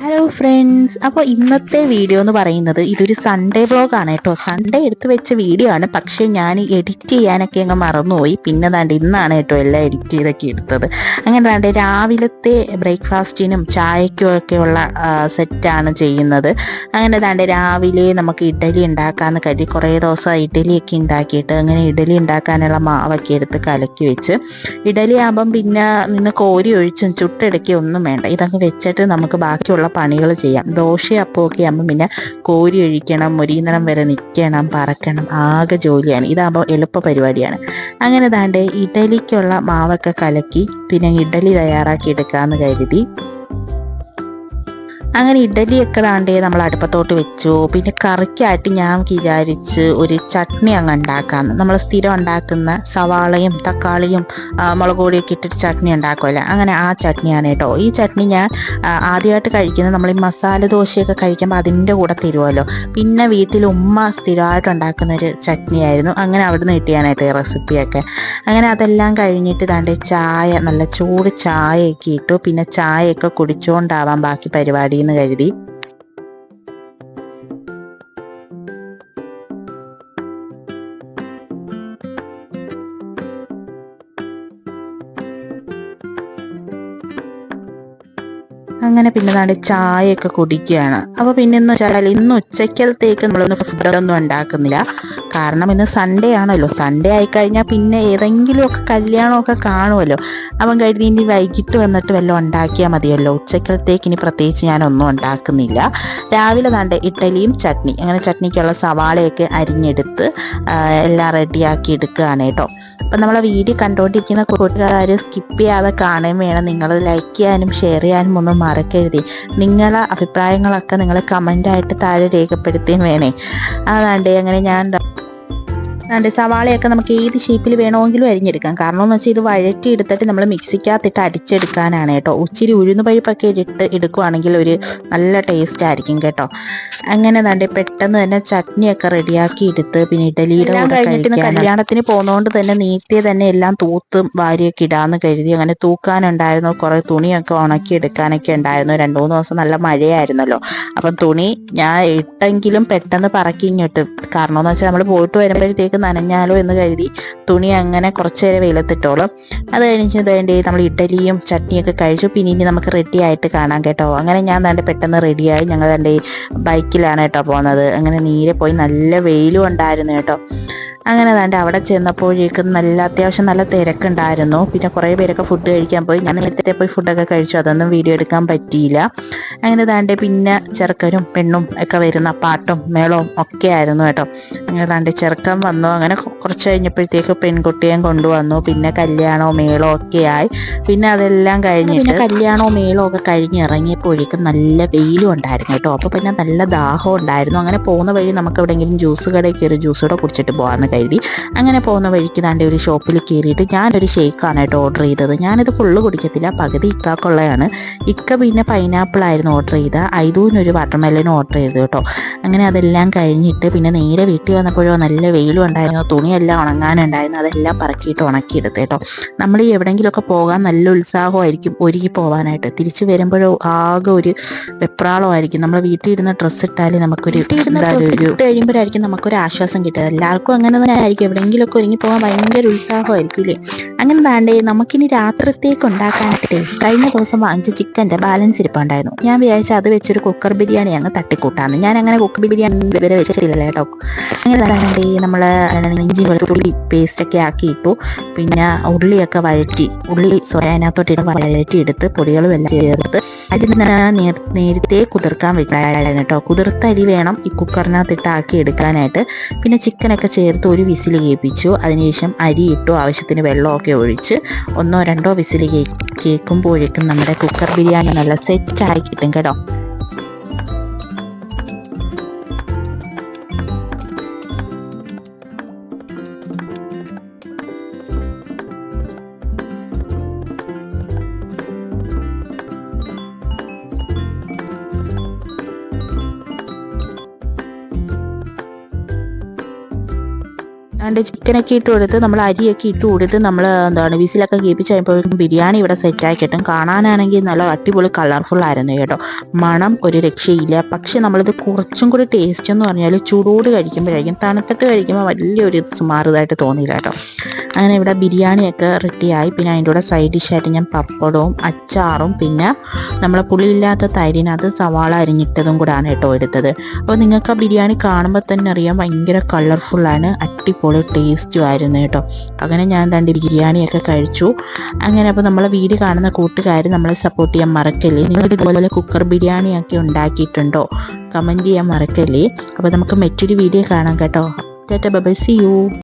Hello friends അപ്പോൾ ഇന്നത്തെ video എന്ന് പറയുന്നത് ഇതൊരു സൺഡേ വ്ളോഗാണ് കേട്ടോ. സൺഡേ എടുത്തു വെച്ച വീഡിയോ ആണ്. പക്ഷേ ഞാൻ എഡിറ്റ് ചെയ്യാനൊക്കെ അങ്ങ് മറന്നുപോയി. പിന്നെ ദാണ്ട് ഇന്നാണ് കേട്ടോ എല്ലാം എഡിറ്റ് ചെയ്തൊക്കെ എടുത്തത്. അങ്ങനെ ദാണ്ട് രാവിലത്തെ ബ്രേക്ക്ഫാസ്റ്റിനും ചായക്കും ഒക്കെ ഉള്ള സെറ്റാണ് ചെയ്യുന്നത്. അങ്ങനെ ദാണ്ട് രാവിലെ നമുക്ക് ഇഡലി ഉണ്ടാക്കാമെന്ന് കരുതി കുറേ ദിവസം ഇഡലിയൊക്കെ ഉണ്ടാക്കിയിട്ട് അങ്ങനെ ഇഡലി ഉണ്ടാക്കാനുള്ള മാവൊക്കെ എടുത്ത് കലക്കി വെച്ച്. ഇഡലി ആകുമ്പം പിന്നെ നിന്ന് കോരി ഒഴിച്ചും ചുട്ടെടുക്കുകയൊന്നും വേണ്ട. ഇതങ്ങ് വെച്ചിട്ട് നമുക്ക് ബാക്കിയുള്ള പണികൾ ചെയ്യാം. ദോശ അപ്പമൊക്കെ ആകുമ്പോൾ പിന്നെ കോരി ഒഴിക്കണം മുരീന്നണം വരെ നിൽക്കണം പറക്കണം. ആകെ ജോലിയാണ്. ഇതാകുമ്പോൾ എളുപ്പ പരിപാടിയാണ് അങ്ങനെ താണ്ടേ ഇഡലിക്കുള്ള മാവൊക്കെ കലക്കി പിന്നെ ഇഡലി തയ്യാറാക്കി എടുക്കാമെന്ന് കരുതി. അങ്ങനെ ഇഡലിയൊക്കെ താണ്ടേ നമ്മൾ അടുപ്പത്തോട്ട് വെച്ചു. പിന്നെ കറിക്കായിട്ട് ഞാൻ വിചാരിച്ച് ഒരു ചട്നി അങ്ങ് ഉണ്ടാക്കാമെന്ന് നമ്മൾ സ്ഥിരം ഉണ്ടാക്കുന്ന സവാളയും തക്കാളിയും മുളക് പൊടിയൊക്കെ ഇട്ടിട്ട് ചട്നി ഉണ്ടാക്കുമല്ലോ അങ്ങനെ ആ ചട്നിയാണ് കേട്ടോ. ഈ ചട്നി ഞാൻ ആദ്യമായിട്ട് കഴിക്കുന്നത് നമ്മൾ ഈ മസാല ദോശയൊക്കെ കഴിക്കുമ്പോൾ അതിന്റെ കൂടെ തരുമല്ലോ പിന്നെ വീട്ടിൽ ഉമ്മ സ്ഥിരമായിട്ട് ഉണ്ടാക്കുന്ന ഒരു ചട്നിയായിരുന്നു. അങ്ങനെ അവിടുന്ന് കിട്ടിയാനായിട്ട് ഈ റെസിപ്പിയൊക്കെ. അങ്ങനെ അതെല്ലാം കഴിഞ്ഞിട്ട് താണ്ട് ചായ നല്ല ചൂട് ചായയൊക്കെ ഇട്ടു. പിന്നെ ചായയൊക്കെ കുടിച്ചുകൊണ്ടാവാം ബാക്കി പരിപാടി എന്ന് കരുതി അങ്ങനെ പിന്നെ നാട് ചായയൊക്കെ കുടിക്കുകയാണ്. അപ്പോൾ പിന്നെ വെച്ചാൽ ഇന്ന് ഉച്ചക്കലത്തേക്ക് നമ്മളൊന്നും ഫുഡൊന്നും ഉണ്ടാക്കുന്നില്ല. കാരണം ഇന്ന് സൺഡേ ആണല്ലോ. സൺഡേ ആയിക്കഴിഞ്ഞാൽ പിന്നെ ഏതെങ്കിലുമൊക്കെ കല്യാണമൊക്കെ കാണുമല്ലോ. അവൻ കരുതി ഇനി വൈകിട്ട് വന്നിട്ട് വല്ലതും ഉണ്ടാക്കിയാൽ മതിയല്ലോ. ഉച്ചക്കലത്തേക്ക് ഇനി പ്രത്യേകിച്ച് ഞാനൊന്നും ഉണ്ടാക്കുന്നില്ല. രാവിലെ താണ്ട് ഇഡലിയും ചട്നി. അങ്ങനെ ചട്നിക്കുള്ള സവാളയൊക്കെ അരിഞ്ഞെടുത്ത് എല്ലാം റെഡിയാക്കി എടുക്കുകയാണ് കേട്ടോ. അപ്പം നമ്മളെ വീഡിയോ കണ്ടുകൊണ്ടിരിക്കുന്ന കൂട്ടുകാർ സ്കിപ്പ് ചെയ്യാതെ കാണുകയും വേണം. നിങ്ങൾ ലൈക്ക് ചെയ്യാനും ഷെയർ ചെയ്യാനും ഒന്നും മറക്കരുത്. നിങ്ങളെ അഭിപ്രായങ്ങളൊക്കെ നിങ്ങൾ കമന്റായിട്ട് താഴെ രേഖപ്പെടുത്തുകയും വേണേ. അതാണ്ട് അങ്ങനെ ഞാൻ ദാണ്ടേ സവാളയൊക്കെ നമുക്ക് ഏത് ഷേപ്പിൽ വേണമെങ്കിലും അരിഞ്ഞെടുക്കാം. കാരണം എന്ന് വെച്ചാൽ ഇത് വഴറ്റി എടുത്തിട്ട് നമ്മൾ മിക്സിക്കകത്തിട്ട് അടിച്ചെടുക്കാനാണ് കേട്ടോ. ഉച്ചിരി ഉഴുന്ന് പരിപ്പൊക്കെ ഇട്ട് എടുക്കുവാണെങ്കിൽ ഒരു നല്ല ടേസ്റ്റ് ആയിരിക്കും കേട്ടോ. അങ്ങനെ ദാണ്ടേ പെട്ടെന്ന് തന്നെ ചട്നിയൊക്കെ റെഡിയാക്കി എടുത്ത് പിന്നെ ഇഡലിയുടെ കൂടെ കഴിക്കാൻ കല്യാണത്തിന് പോകുന്നതുകൊണ്ട് തന്നെ നീട്ടിയ തന്നെ എല്ലാം തൂത്തും വാരിയൊക്കെ ഇടാന്ന് കരുതി. അങ്ങനെ തൂക്കാനുണ്ടായിരുന്നു. കുറേ തുണിയൊക്കെ ഉണക്കി എടുക്കാനൊക്കെ ഉണ്ടായിരുന്നു. രണ്ടു മൂന്ന് ദിവസം നല്ല മഴയായിരുന്നല്ലോ. അപ്പം തുണി ഞാൻ ഇട്ടെങ്കിലും പെട്ടെന്ന് പറക്കി ഇങ്ങോട്ട്. കാരണം എന്ന് വെച്ചാൽ നമ്മൾ പോയിട്ട് വരുമ്പോഴത്തേക്ക് നനഞ്ഞാലോ എന്ന് കരുതി തുണി അങ്ങനെ കുറച്ച് നേരം വെയിലത്തിട്ടോളും. അത് കഴിഞ്ഞ് വേണ്ടി നമ്മൾ ഇഡലിയും ചട്നിയൊക്കെ കഴിച്ചു. പിന്നെ ഇനി നമുക്ക് റെഡി ആയിട്ട് കാണാം കേട്ടോ. അങ്ങനെ ഞാൻ തന്നെ പെട്ടെന്ന് റെഡിയായി ഞങ്ങൾ തന്റെ ബൈക്കിലാണ് കേട്ടോ പോകുന്നത് അങ്ങനെ നീരെ പോയി നല്ല വെയിലും ഉണ്ടായിരുന്നു കേട്ടോ. അങ്ങനെ തന്നെ അവിടെ ചെന്നപ്പോഴേക്കും നല്ല അത്യാവശ്യം നല്ല തിരക്കുണ്ടായിരുന്നു. പിന്നെ കുറേ പേരൊക്കെ ഫുഡ് കഴിക്കാൻ പോയി. ഞാൻ നേരത്തെ പോയി ഫുഡൊക്കെ കഴിച്ചു. അതൊന്നും വീഡിയോ എടുക്കാൻ പറ്റിയില്ല. അങ്ങനെ താണ്ടെ പിന്നെ ചെറുക്കനും പെണ്ണും ഒക്കെ വരുന്ന പാട്ടും മേളവും ഒക്കെ ആയിരുന്നു കേട്ടോ. അങ്ങനെ താണ്ടെ ചെറുക്കൻ വന്നു. അങ്ങനെ കുറച്ച് കഴിഞ്ഞപ്പോഴത്തേക്ക് പെൺകുട്ടിയും കൊണ്ടുവന്നു. പിന്നെ കല്യാണോ മേളവും ഒക്കെ ആയി. പിന്നെ അതെല്ലാം കഴിഞ്ഞിട്ട് കല്യാണോ മേളവും ഒക്കെ കഴിഞ്ഞ് ഇറങ്ങിയപ്പോഴേക്കും നല്ല വെയിലും ഉണ്ടായിരുന്നു കേട്ടോ. അപ്പോൾ പിന്നെ നല്ല ദാഹം ഉണ്ടായിരുന്നു. അങ്ങനെ പോകുന്ന വഴി നമുക്ക് എവിടെയെങ്കിലും ജ്യൂസ് കടയിൽ കയറി ജ്യൂസ് കൂടെ കുടിച്ചിട്ട് പോകാമെന്ന് കരുതി. അങ്ങനെ പോകുന്ന വഴിക്ക് താണ്ടെ ഒരു ഷോപ്പിൽ കയറിയിട്ട് ഞാനൊരു ഷേക്കാണ് കേട്ടോ ഓർഡർ ചെയ്തത്. ഞാനിത് ഫുള്ള് കുടിക്കത്തില്ല. പകുതി ഇക്കാക്കുള്ളതാണ് ഇക്ക പിന്നെ പൈനാപ്പിൾ ആയിരുന്നു ഓർഡർ ചെയ്ത ഐദൂന്നൊരു വാട്ടർമെലൻ ഓർഡർ ചെയ്തു കേട്ടോ. അങ്ങനെ അതെല്ലാം കഴിഞ്ഞിട്ട് പിന്നെ നേരെ വീട്ടിൽ വന്നപ്പോഴോ നല്ല വെയിലും ഉണ്ടായിരുന്നു തുണിയെല്ലാം ഉണങ്ങാനുണ്ടായിരുന്നു അതെല്ലാം പറക്കിയിട്ട് ഉണക്കിയെടുത്ത് കേട്ടോ. നമ്മൾ ഈ എവിടെയെങ്കിലുമൊക്കെ പോകാൻ നല്ല ഉത്സാഹമായിരിക്കും ഒരുങ്ങി പോകാനായിട്ട് തിരിച്ചു വരുമ്പോഴോ ആകെ ഒരു വെപ്രാളമായിരിക്കും. നമ്മൾ വീട്ടിൽ ഇരുന്ന ഡ്രസ്സ് ഇട്ടാൽ നമുക്കൊരു ഇട്ട് കഴിയുമ്പോഴായിരിക്കും നമുക്കൊരു ആശ്വാസം കിട്ടുക. എല്ലാവർക്കും അങ്ങനെ തന്നെ ആയിരിക്കും. എവിടെയെങ്കിലുമൊക്കെ ഒരുങ്ങി പോകാൻ ഭയങ്കര ഉത്സാഹമായിരിക്കും ഇല്ലേ അങ്ങനെ താണ്ടേ നമുക്കിനി രാത്രിത്തേക്ക് ഉണ്ടാക്കാനായിട്ടേ കഴിഞ്ഞ ദിവസം വാങ്ങിച്ച ചിക്കന്റെ ബാലൻസ് ഇരിപ്പുണ്ടായിരുന്നു. ഞാൻ വിചാരിച്ച അത് വെച്ചൊരു കുക്കർ ബിരിയാണി അങ്ങ് തട്ടിക്കൂട്ടാന്ന്. ഞാൻ അങ്ങനെ കുക്കർ ബിരിയാണി വരെ വെച്ചിട്ടില്ല കേട്ടോ. അങ്ങനെ നമ്മൾ ഇഞ്ചി വെളുത്തുള്ളി പേസ്റ്റൊക്കെ ആക്കി ഇട്ടു. പിന്നെ ഉള്ളിയൊക്കെ വഴറ്റി ഉള്ളി സോറി അതിനകത്തോട്ട് വഴറ്റി എടുത്ത് പൊടികളും എല്ലാം ചേർത്ത് അരി നേരത്തെ കുതിർക്കാൻ വെച്ചായിരുന്നു കേട്ടോ. കുതിർത്ത അരി വേണം ഈ കുക്കറിനകത്തിട്ട് ആക്കി എടുക്കാനായിട്ട്. പിന്നെ ചിക്കനൊക്കെ ചേർത്ത് ഒരു വിസിൽ കേൾപ്പിച്ചു. അതിനുശേഷം അരി ഇട്ടു. ആവശ്യത്തിന് വെള്ളമൊക്കെ ഒഴിച്ച് ഒന്നോ രണ്ടോ വിസിൽ കേൾക്കുമ്പോഴേക്കും നമ്മുടെ കുക്കർ ബിരിയാണി നല്ല സെറ്റായി കിട്ടും കേട്ടോ. അതുകൊണ്ട് ചിക്കനൊക്കെ ഇട്ട് കൊടുത്ത് നമ്മൾ അരിയൊക്കെ ഇട്ട് കൊടുത്ത് നമ്മൾ എന്താണ് വിസിലൊക്കെ കേൾപ്പിച്ച് കഴിയുമ്പോഴേക്കും ബിരിയാണി ഇവിടെ സെറ്റായി കിട്ടും. കാണാനാണെങ്കിൽ നല്ല അടിപൊളി കളർഫുൾ ആയിരുന്നു കേട്ടോ. മണം ഒരു രക്ഷയില്ല. പക്ഷെ നമ്മളിത് കുറച്ചും കൂടി ടേസ്റ്റ് എന്ന് പറഞ്ഞാൽ ചൂടോട് കഴിക്കുമ്പോഴായിരിക്കും തണുത്തിട്ട് കഴിക്കുമ്പോൾ വലിയൊരു സുമാറുതായിട്ട് തോന്നിയില്ല കേട്ടോ. അങ്ങനെ ഇവിടെ ബിരിയാണിയൊക്കെ റെഡിയായി പിന്നെ അതിന്റെ കൂടെ സൈഡ് ഡിഷായിട്ട് ഞാൻ പപ്പടവും അച്ചാറും പിന്നെ നമ്മളെ പുളിയില്ലാത്ത തൈരിനകത്ത് സവാള അരിഞ്ഞിട്ടതും കൂടാണ് കേട്ടോ എടുത്തത്. അപ്പോൾ നിങ്ങൾക്ക് ആ ബിരിയാണി കാണുമ്പോൾ തന്നെ അറിയാം ഭയങ്കര കളർഫുള്ളാണ് അടിപൊളി ടേസ്റ്റും ആയിരുന്നു കേട്ടോ. അങ്ങനെ ഞാൻ തണ്ടി ബിരിയാണിയൊക്കെ കഴിച്ചു. അങ്ങനെ അപ്പോൾ നമ്മളെ വീഡിയോ കാണുന്ന കൂട്ടുകാർ നമ്മളെ സപ്പോർട്ട് ചെയ്യാൻ മറക്കല്ലേ? നിങ്ങൾ ഇതുപോലെ കുക്കർ ബിരിയാണിയൊക്കെ ഉണ്ടാക്കിയിട്ടുണ്ടോ? കമന്റ് ചെയ്യാൻ മറക്കല്ലേ? അപ്പോൾ നമുക്ക് മറ്റൊരു വീഡിയോ കാണാം കേട്ടോ. By C U